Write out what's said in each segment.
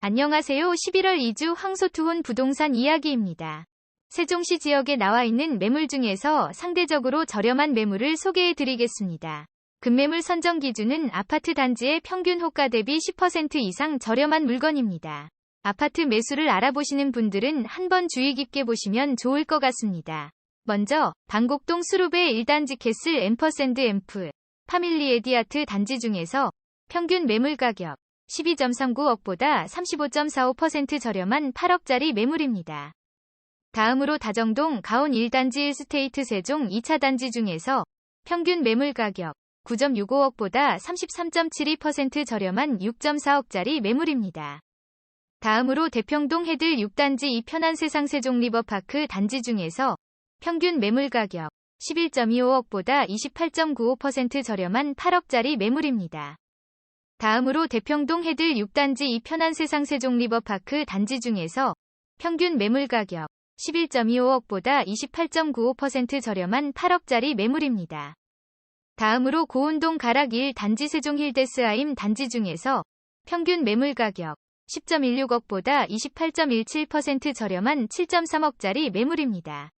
안녕하세요. 11월 2주 황소투혼 부동산 이야기입니다. 세종시 지역에 나와 있는 매물 중에서 상대적으로 저렴한 매물을 소개해 드리겠습니다. 급매물 선정 기준은 아파트 단지의 평균 호가 대비 10% 이상 저렴한 물건입니다. 아파트 매수를 알아보시는 분들은 한번 주의 깊게 보시면 좋을 것 같습니다. 먼저 방곡동 수룹의 1단지 캐슬 앰퍼샌드 앰프 파밀리 에디아트 단지 중에서 평균 매물 가격 12.39억보다 35.45% 저렴한 8억짜리 매물입니다. 다음으로 다정동 가온 1단지 1스테이트 세종 2차 단지 중에서 평균 매물 가격 9.65억보다 33.72% 저렴한 6.4억짜리 매물입니다. 다음으로 대평동 해들 6단지 이 편한 세상 세종 리버파크 단지 중에서 평균 매물 가격 11.25억보다 28.95% 저렴한 8억짜리 매물입니다. 다음으로 대평동 해들 6단지 이 편한 세상 세종 리버파크 단지 중에서 평균 매물 가격 11.25억보다 28.95% 저렴한 8억짜리 매물입니다. 다음으로 고운동 가락 1 단지 세종 힐데스 아임 단지 중에서 평균 매물 가격 10.16억보다 28.17% 저렴한 7.3억짜리 매물입니다.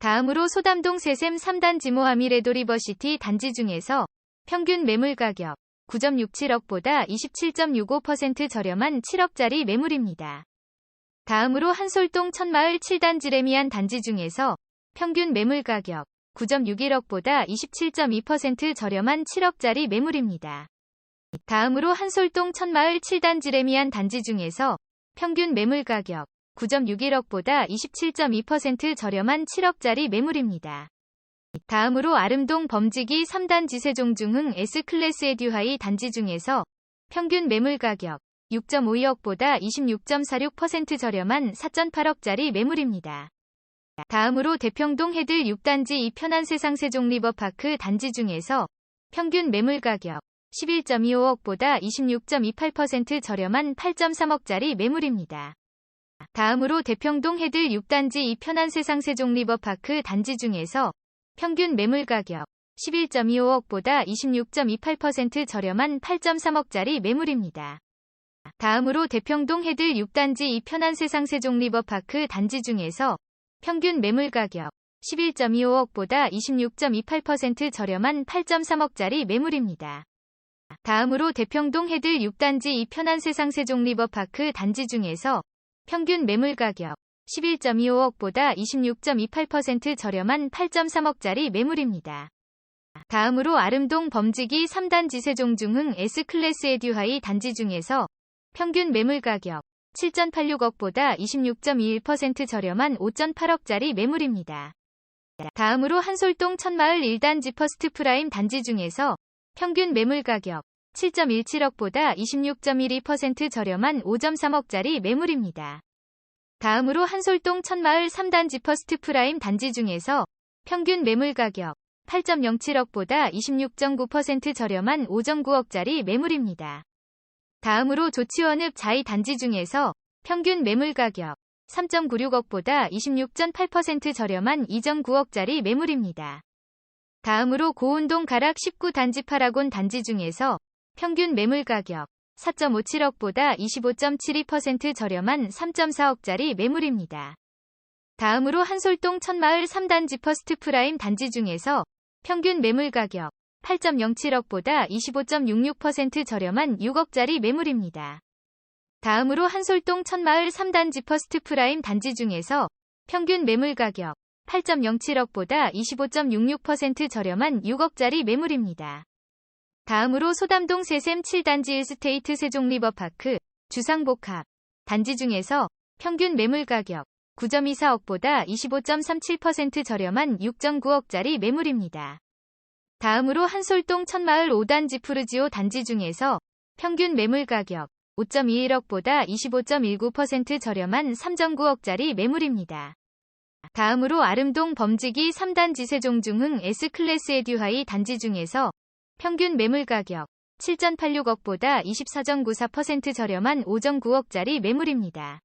다음으로 소담동 세샘 3단지 모하미레도 리버시티 단지 중에서 평균 매물 가격 9.67억보다 27.65% 저렴한 7억짜리 매물입니다. 다음으로 한솔동 천마을 7단 지 레미안 단지 중에서 평균 매물 가격 9.61억보다 27.2% 저렴한 7억짜리 매물입니다. 다음으로 한솔동 천마을 7단 지 레미안 단지 중에서 평균 매물 가격 9.61억보다 27.2% 저렴한 7억짜리 매물입니다. 다음으로 아름동 범지기 3단 지 세종 중흥 S클래스 에듀하이 단지 중에서 평균 매물 가격 6.52억보다 26.46% 저렴한 4.8억짜리 매물입니다. 다음으로 대평동 해들 6단지 이 편한 세상 세종 리버파크 단지 중에서 평균 매물 가격 11.25억보다 26.28% 저렴한 8.3억짜리 매물입니다. 다음으로 대평동 해들 6단지 이 편한 세상 세종 리버파크 단지 중에서 평균 매물 가격 11.25억보다 26.28% 저렴한 8.3억짜리 매물입니다. 다음으로 대평동 해들 6단지 이 편한 세상 세종 리버파크 단지 중에서 평균 매물 가격 11.25억보다 26.28% 저렴한 8.3억짜리 매물입니다. 다음으로 대평동 해들 6단지 이 편한 세상 세종 리버파크 단지 중에서 평균 매물 가격 11.25억보다 26.28% 저렴한 8.3억짜리 매물입니다. 다음으로 아름동 범지기 3단지 세종 중흥 S클래스 에듀하이 단지 중에서 평균 매물 가격 7.86억보다 26.21% 저렴한 5.8억짜리 매물입니다. 다음으로 한솔동 천마을 1단지 퍼스트 프라임 단지 중에서 평균 매물 가격 7.17억보다 26.12% 저렴한 5.3억짜리 매물입니다. 다음으로 한솔동 천마을 3단지 퍼스트 프라임 단지 중에서 평균 매물 가격 8.07억보다 26.9% 저렴한 5.9억짜리 매물입니다. 다음으로 조치원읍 자이 단지 중에서 평균 매물 가격 3.96억보다 26.8% 저렴한 2.9억짜리 매물입니다. 다음으로 고운동 가락 19단지 파라곤 단지 중에서 평균 매물 가격 4.57억보다 25.72% 저렴한 3.4억짜리 매물입니다. 다음으로 한솔동 천마을 3단지 퍼스트 프라임 단지 중에서 평균 매물 가격 8.07억보다 25.66% 저렴한 6억짜리 매물입니다. 다음으로 한솔동 천마을 3단지 퍼스트 프라임 단지 중에서 평균 매물 가격 8.07억보다 25.66% 저렴한 6억짜리 매물입니다. 다음으로 소담동 세샘 7단지 1스테이트 세종 리버파크 주상복합 단지 중에서 평균 매물 가격 9.24억보다 25.37% 저렴한 6.9억짜리 매물입니다. 다음으로 한솔동 천마을 5단지 푸르지오 단지 중에서 평균 매물 가격 5.21억보다 25.19% 저렴한 3.9억짜리 매물입니다. 다음으로 아름동 범지기 3단지 세종중흥 S클래스 에듀하이 단지 중에서 평균 매물 가격 7.86억보다 24.94% 저렴한 5.9억짜리 매물입니다.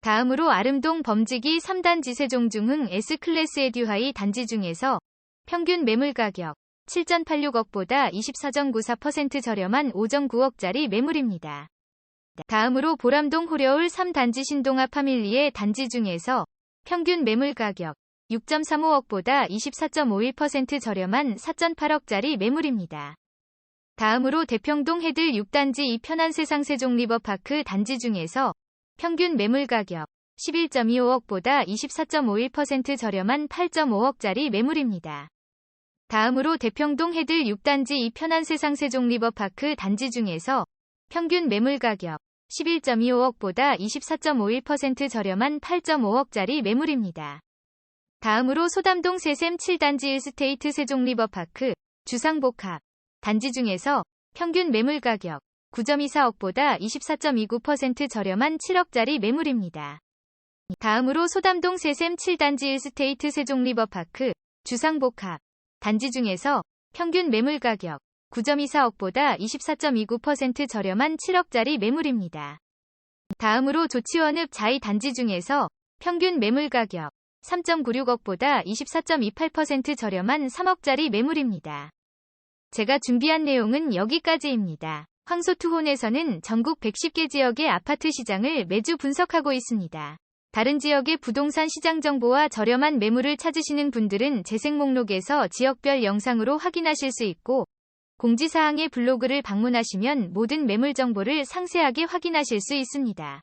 다음으로 아름동 범지기 3단지 세종중흥 S클래스 에듀하이 단지 중에서 평균 매물 가격 7.86억보다 24.94% 저렴한 5.9억짜리 매물입니다. 다음으로 보람동 호려울 3단지 신동아 파밀리의 단지 중에서 평균 매물 가격 6.35억보다 24.51% 저렴한 4.8억짜리 매물입니다. 다음으로 대평동 해들 6단지 이 편한 세상 세종리버파크 단지 중에서 평균 매물 가격 11.25억보다 24.51% 저렴한 8.5억짜리 매물입니다. 다음으로 대평동 해들 6단지 이 편한 세상 세종리버파크 단지 중에서 평균 매물 가격 11.25억보다 24.51% 저렴한 8.5억짜리 매물입니다. 다음으로 소담동 세샘 7단지 1스테이트 세종리버파크 주상복합 단지 중에서 평균 매물 가격 9.24억보다 24.29% 저렴한 7억짜리 매물입니다. 다음으로 소담동 세샘 7단지 1스테이트 세종리버파크 주상복합 단지 중에서 평균 매물 가격 9.24억보다 24.29% 저렴한 7억짜리 매물입니다. 다음으로 조치원읍 자이 단지 중에서 평균 매물 가격 3.96억보다 24.28% 저렴한 3억짜리 매물입니다. 제가 준비한 내용은 여기까지입니다. 황소투혼에서는 전국 110개 지역의 아파트 시장을 매주 분석하고 있습니다. 다른 지역의 부동산 시장 정보와 저렴한 매물을 찾으시는 분들은 재생 목록에서 지역별 영상으로 확인하실 수 있고, 공지사항의 블로그를 방문하시면 모든 매물 정보를 상세하게 확인하실 수 있습니다.